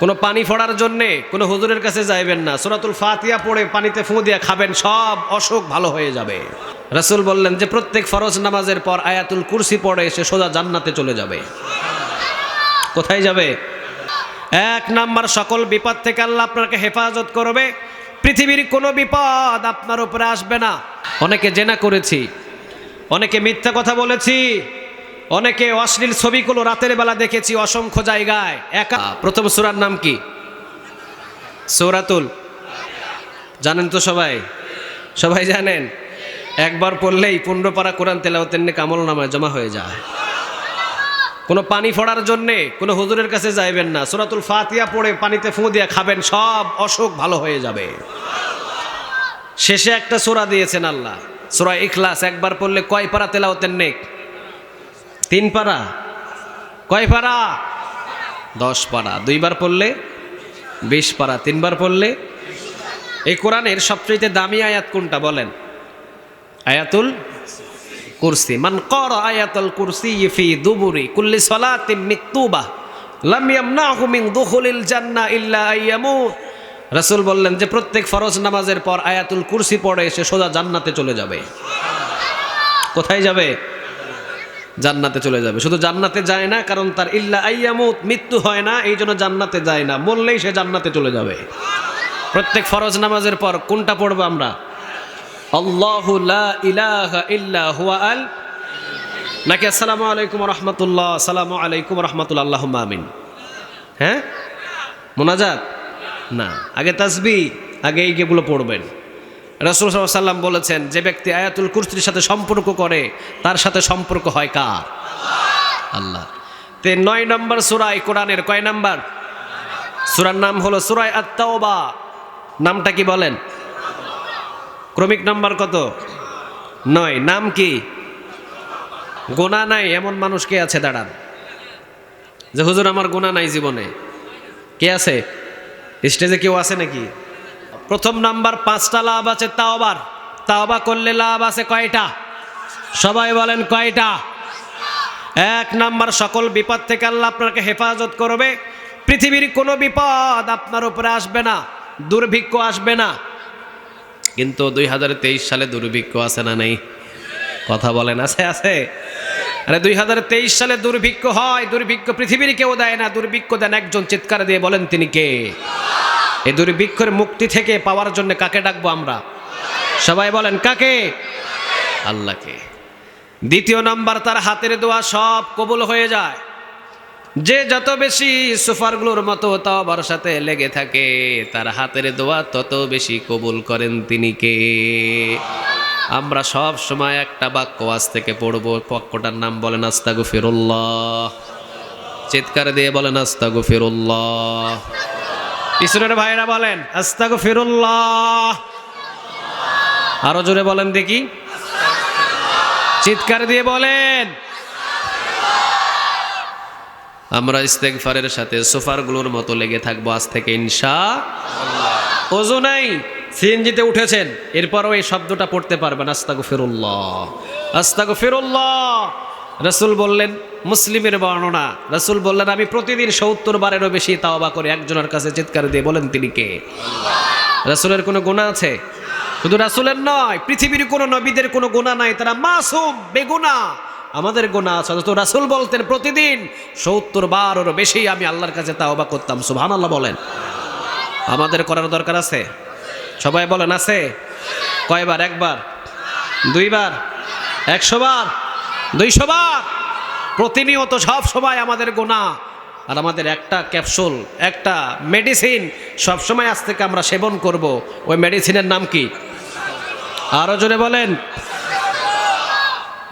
কোনো পানি ফোড়ার জন্যে কোনো হুজুরের কাছে যাইবেন না। সুরাতুল ফাতিয়া পড়ে পানিতে ফুঁ দিয়ে খাবেন, সব অসুখ ভালো হয়ে যাবে। রাসূল বললেন যে, প্রত্যেক ফরজ নামাজের পর আয়াতুল কুরসি পড়ে সে সোজা জান্নাতে চলে যাবে। কোথায় যাবে? এক নাম্বার, সকল বিপদ থেকে আল্লাহ আপনাকে হেফাজত করবে। পৃথিবীর কোনো বিপদ আপনার উপরে আসবে না। অনেকে জেনা করেছি, অনেকে মিথ্যা কথা বলেছি অনেকে অশ্লীল ছবিগুলো রাতের বেলা দেখেছি অসংখ্য জায়গায়। একা প্রথম সুরার নাম কি? সৌরাতুল। জানেন তো সবাই? সবাই জানেন? একবার পড়লেই পনেরো পারা কোরআন তেলাওয়াতের নিয়ে কামল নামায় জমা হয়ে যায়। কোনো পানি ফোড়ার জন্যে কোনো হুজুরের কাছে যাইবেন না। সুরাতুল ফাতিয়া পড়ে পানিতে ফুঁ দিয়ে খাবেন, সব অসুখ ভালো হয়ে যাবে। শেষে একটা সোরা দিয়েছেন আল্লাহ। সোরা ইখলাস, একবার পড়লে কয় পারা তেলাওতের নেক? তিন পারা কয় পারা দশ পারা দুইবার পড়লে বিশ পারা তিনবার পড়লে এই কোরআনের সবচেয়ে দামি আয়াত কোনটা বলেন? আয়াতুল কুরসি। মান কর আয়াতুল কুরসি ইফি দুবুরি কুল্লি সালাতিন মিক্তুবা, লাম ইয়ামনাহু মিন দুখুলিল জান্নাহ ইল্লা আইয়ামুত রাসূল বললেন যে প্রত্যেক ফরজ নামাজের পর আয়াতুল কুরসি পড়ে সে সোজা জান্নাতে চলে যাবে। কোথায় যাবে? জান্নাতে চলে যাবে। শুধু জান্নাতে যায় না, কারণ তার ইল্লা আইয়ামুত, মৃত্যু হয় না, এই জন্য জান্নাতে যায় না। মরলেই সে জান্নাতে চলে যাবে। প্রত্যেক ফরজ নামাজের পর কোনটা পড়ব আমরা? আল্লাহু লা ইলাহা ইল্লা আল। নাকি আসসালামু আলাইকুম রহমতুল্লাহ, আসসালামু আলাইকুম রহমতুল্লাহ আল্লাহ আমিন। হ্যাঁ? মোনাজাত? না। আগে তাসবি, আগে এই এইগুলো পড়বেন। রসুল সাল্লাম বলেছেন, যে ব্যক্তি আয়াতুল কুরসির সাথে সম্পর্ক করে, তার সাথে সম্পর্ক হয় কার? আল্লাহ। তে নয় নম্বর সুরাই কোরআনের কয় নম্বর? সুরার নাম হলো সুরাই আত্মাওবা নামটা কি বলেন? ক্রমিক নাম্বার কত? নয়। নাম কি? গোনা নাই, এমন মানুষ কে আছে? দাঁড়ান। যে হুজুর, আমার গোনা নাই জীবনে। কে আছে? স্টেজে কেউ আছে নাকি? প্রথম নাম্বার পাঁচটা লাভ আছে তাওবার তাওবা করলে লাভ আছে কয়টা? সবাই বলেন কয়টা? এক নাম্বার, সকল বিপদ থেকে আল্লাহ আপনাকে হেফাজত করবে। পৃথিবীর কোনো বিপদ আপনার উপরে আসবে না, দুর্ভিক্ষ আসবে না। কিন্তু দুই হাজার তেইশ সালে দুর্ভিক্ষ আছে না নেই? কথা বলেন, আছে আছে? আরে দুই হাজার তেইশ সালে দুর্ভিক্ষ হয়, দুর্ভিক্ষ পৃথিবীর কেউ দেয় না, দুর্ভিক্ষ দেন একজন চিৎকার দিয়ে বলেন তিনি কে? এই দুর্ভিক্ষের মুক্তি থেকে পাওয়ার জন্য কাকে ডাকবো আমরা? সবাই বলেন, কাকে? আল্লাহকে। দ্বিতীয় নাম্বার, তার হাতের দোয়া সব কবুল হয়ে যায়। যে যত বেশি সুফারগুলোর মতো তবার সাথে লেগে থাকে, তার হাতের দোয়া তত বেশি কবুল করেন তিনি কে? আমরা সব সময় একটা বাক্য আজ থেকে পড়ব পক্কটার নাম বলেন আস্তাগু ফিরুল্লাহ চিৎকার দিয়ে বলেন আস্তাগু ফিরুল্লাহ পিছনের ভাইরা বলেন আস্তাগু ফিরুল্লাহ আরও জোরে বলেন দেখি। চিৎকার দিয়ে বলেন, আমরা ইস্তেগফারের সাথে সোফারগুলোর মতো লেগে থাকব আজ থেকে ইনশা ওজো নাই, সিএনজিতে উঠেছেন, এরপরও এই শব্দটা পড়তে পারবেন আস্তাগু ফিরুল্লাহ আস্তাগু ফিরুল্লাহ রসুল বললেন মুসলিমের বর্ণনা। রসুল বললেন, আমি প্রতিদিন সত্তর বারেরও বেশি তাওবা করে। একজনের কাছে চিৎকার দিয়ে বলেন, তিনি কে? রসুলের কোনো গুণা আছে? শুধু রাসুলের নয়, পৃথিবীর কোনো নবীদের কোনো গুণা নাই। তারা মাসুম বেগুনা আমাদের গোনা আছে। তো রাসুল বলতেন, প্রতিদিন সত্তর বারোরও বেশি আমি আল্লাহর কাছে তাওবা করতাম। সুবহান আল্লাহ বলেন। আমাদের করার দরকার আছে? সবাই বলেন, আছে। কয়বার? একবার? দুইবার? একশো বার? দুইশো বার? প্রতিনিয়ত সব সময় আমাদের গোনা। আর আমাদের একটা ক্যাপসুল, একটা মেডিসিন সব সময় আজ থেকে আমরা সেবন করব। ওই মেডিসিনের নাম কি? আরও জোরে বলেন।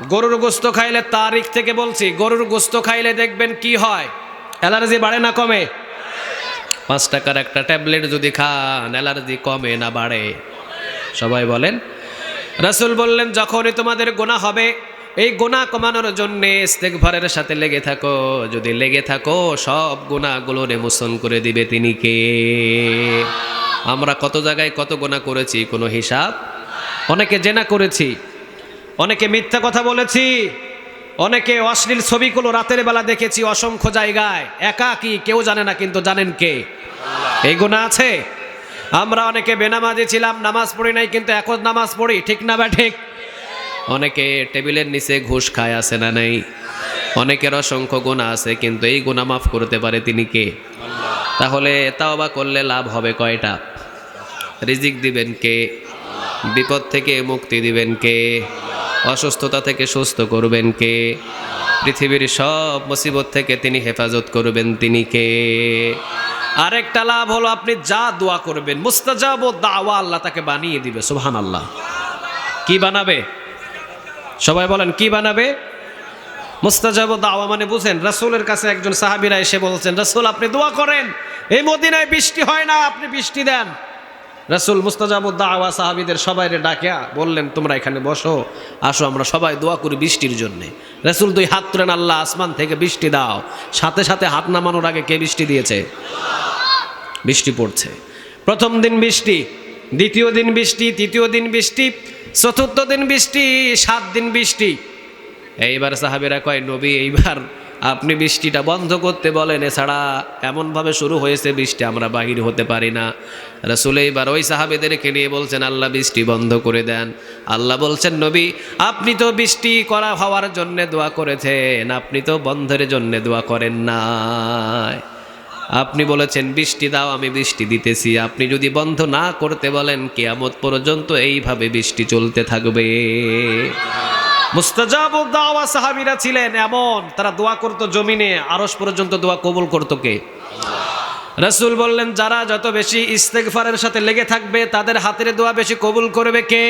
গরুর গোস্ত খাইলে তারিখ থেকে বলছি, গরুর গোস্ত খাইলে দেখবেন কি হয়? অ্যালার্জি বাড়ে না কমে? পাঁচ টাকার একটা ট্যাবলেট যদি খান, অ্যালার্জি কমে না বাড়ে। সবাই বলেন, রাসুল বললেন, যখনই তোমাদের গোনা হবে এই গোনা কমানোর জন্য ইস্তেকভারের সাথে লেগে থাকো। যদি লেগে থাকো, সব গুণাগুলো রেমোশন করে দিবে তিনি কে? আমরা কত জায়গায় কত গোনা করেছি, কোনো হিসাব? অনেকে জেনা করেছি, অনেকে মিথ্যা কথা বলেছি, অনেকে অশ্লীল ছবিগুলো রাতের বেলা দেখেছি অসংখ্য জায়গায়। একা কি, কেউ জানে না, কিন্তু জানেন কে? এই গুণা আছে? আমরা অনেকে বেনামাজি ছিলাম, নামাজ পড়ি নাই, কিন্তু এখন নামাজ পড়ি, ঠিক না বা ঠিক? অনেকে টেবিলের নিচে ঘুষ খায়, আছে না নেই? অনেকের অসংখ্য গুণা আছে, কিন্তু এই গুণা মাফ করতে পারে তিনি কে? তাহলে তাওবা করলে লাভ হবে কয়টা? রিজিক দিবেন কে? বিপদ থেকে মুক্তি দিবেন কে? অসুস্থতা থেকে সুস্থ করবেন কে? পৃথিবীর সব মুসিবত থেকে তিনি হেফাজত করবেন তিনি কে? আরেকটা লাভ হলো আপনি যা দোয়া করবেন, মুস্তাজাব ও দাওয়া আল্লাহ তাকে বানিয়ে দিবে সুবহান আল্লাহ কি বানাবে? সবাই বলেন, কি বানাবে? মুস্তাজাব দাওয়া মানে বুঝেন, রাসূলের কাছে একজন সাহাবীরা এসে বলছেন, রাসূল, আপনি দোয়া করেন। এই মদিনায় বৃষ্টি হয় না, আপনি বৃষ্টি দেন। রাসূল মুস্তাজাবুদ্দাওয়া সাহাবীদের সবাই ডাকে বললেন, তোমরা এখানে বসো, আসো, আমরা সবাই দোয়া করি বৃষ্টির জন্য। রাসূল দুই হাত তুলেন, আল্লাহ, আসমান থেকে বৃষ্টি দাও। সাথে সাথে হাত নামানোর আগে কে বৃষ্টি দিয়েছে? বৃষ্টি পড়ছে। প্রথম দিন বৃষ্টি, দ্বিতীয় দিন বৃষ্টি, তৃতীয় দিন বৃষ্টি চতুর্থ দিন বৃষ্টি, সাত দিন বৃষ্টি। এইবার সাহাবেরা কয়, নবী, এইবার আপনি বৃষ্টিটা বন্ধ করতে বলেন। এছাড়া এমনভাবে শুরু হয়েছে বৃষ্টি, আমরা বাহির হতে পারি না। রসুল এইবার ওই সাহাবেদেরকে নিয়ে বলছেন, আল্লাহ বৃষ্টি বন্ধ করে দেন। আল্লাহ বলছেন, নবী, আপনি তো বৃষ্টি করা হওয়ার জন্যে দোয়া করেছেন, আপনি তো বন্ধের জন্যে দোয়া করেন না আপনি বলেছেন, বৃষ্টি দাও, আমি বৃষ্টি দিতেছি। আপনি যদি বন্ধ না করতে বলেন, কেয়ামত পর্যন্ত এইভাবে বৃষ্টি চলতে থাকবে। মুস্তাজাবু দাওয়া সাহাবীরা ছিলেন এমন, তারা দোয়া করতো জমিনে আরস পর্যন্ত দোয়া কবুল করতো কে? রাসূল বললেন, যারা যত বেশি ইস্তেগফারের সাথে লেগে থাকবে, তাদের হাতের দোয়া বেশি কবুল করবে কে?